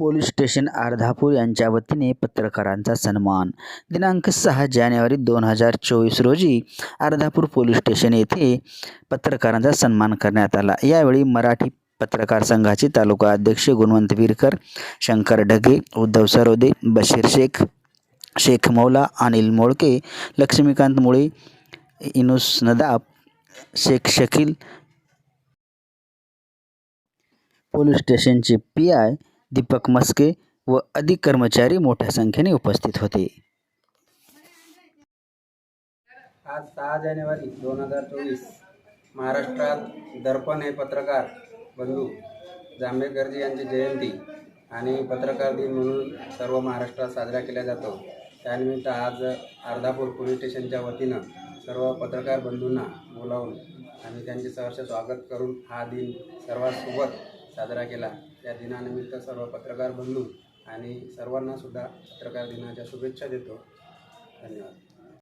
Police station Ardhapur यांच्या वतीने पत्रकारांचा सन्मान. दिनांक सहा जानेवारी दोन हजार चोवीस रोजी अर्धापूर पोलीस स्टेशन येथे पत्रकारांचा सन्मान करण्यात आला. यावेळी मराठी पत्रकार संघाचे तालुका अध्यक्ष गुणवंत विरकर शंकर ढगे उद्धव सरोदे बशीर शेख शेख मौला अनिल मोळके लक्ष्मीकांत मुळे इनुस नदाब शेख शकील. पोलीस स्टेशनचे पी आय दीपक मस्के व अधिक कर्मचारी मोठ्या संख्येने उपस्थित होते. आज सहा जानेवारी दोन हजार चोवीस महाराष्ट्रात दर्पण हे पत्रकार बंधू जांभेकरजी यांची जयंती आणि पत्रकार दिन म्हणून सर्व महाराष्ट्रात साजरा केला जातो. त्यानिमित्त आज अर्धापूर पोलीस स्टेशनच्या वतीनं सर्व पत्रकार बंधूंना बोलावून आणि त्यांचे सहर्ष स्वागत करून हा दिन सर्वांसोबत साजरा केला. त्या दिनानिमित्त सर्व पत्रकार बंधू आणि सर्वांनासुद्धा पत्रकार दिनाच्या शुभेच्छा देतो. धन्यवाद.